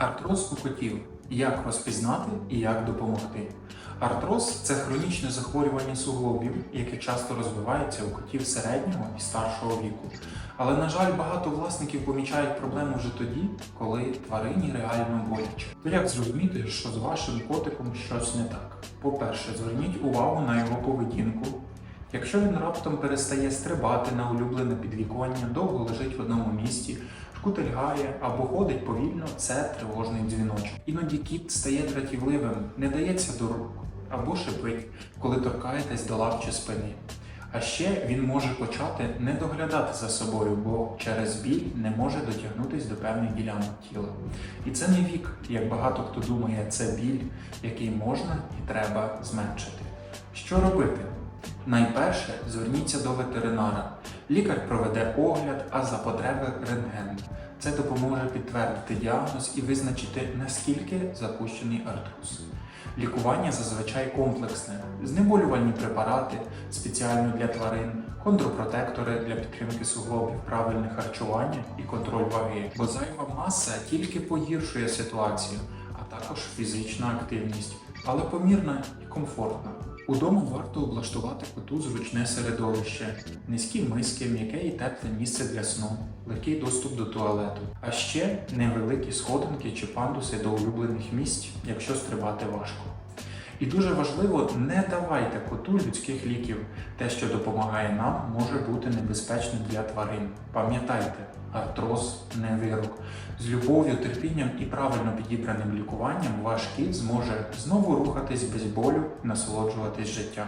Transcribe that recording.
Артроз у котів. Як розпізнати і як допомогти? Артроз це хронічне захворювання суглобів, яке часто розвивається у котів середнього і старшого віку. Але, на жаль, багато власників помічають проблему вже тоді, коли тварині реально боляче. То як зрозуміти, що з вашим котиком щось не так? По-перше, зверніть увагу на його поведінку. Якщо він раптом перестає стрибати на улюблене підвіконня, довго лежить в одному місці, шкутильгає або ходить повільно, це тривожний дзвіночок. Іноді кіт стає дратівливим, не дається до рук або шипить, коли торкаєтесь до лап чи спини. А ще він може почати не доглядати за собою, бо через біль не може дотягнутися до певних ділянок тіла. І це не вік, як багато хто думає, це біль, який можна і треба зменшити. Що робити? Найперше зверніться до ветеринара. Лікар проведе огляд, а за потреби рентген. Це допоможе підтвердити діагноз і визначити, наскільки запущений артроз. Лікування зазвичай комплексне: знеболювальні препарати спеціально для тварин, кондропротектори для підтримки суглобів, правильне харчування і контроль ваги. Бо зайва маса тільки погіршує ситуацію, а також фізична активність, але помірна і комфортна. Удома варто облаштувати коту зручне середовище, низькі миски, м'яке і тепле місце для сну, легкий доступ до туалету, а ще невеликі сходинки чи пандуси до улюблених місць, якщо стрибати важко. І дуже важливо, не давайте коту людських ліків. Те, що допомагає нам, може бути небезпечним для тварин. Пам'ятайте, артроз не вирок. З любов'ю, терпінням і правильно підібраним лікуванням ваш кіт зможе знову рухатись без болю, насолоджуватись життям.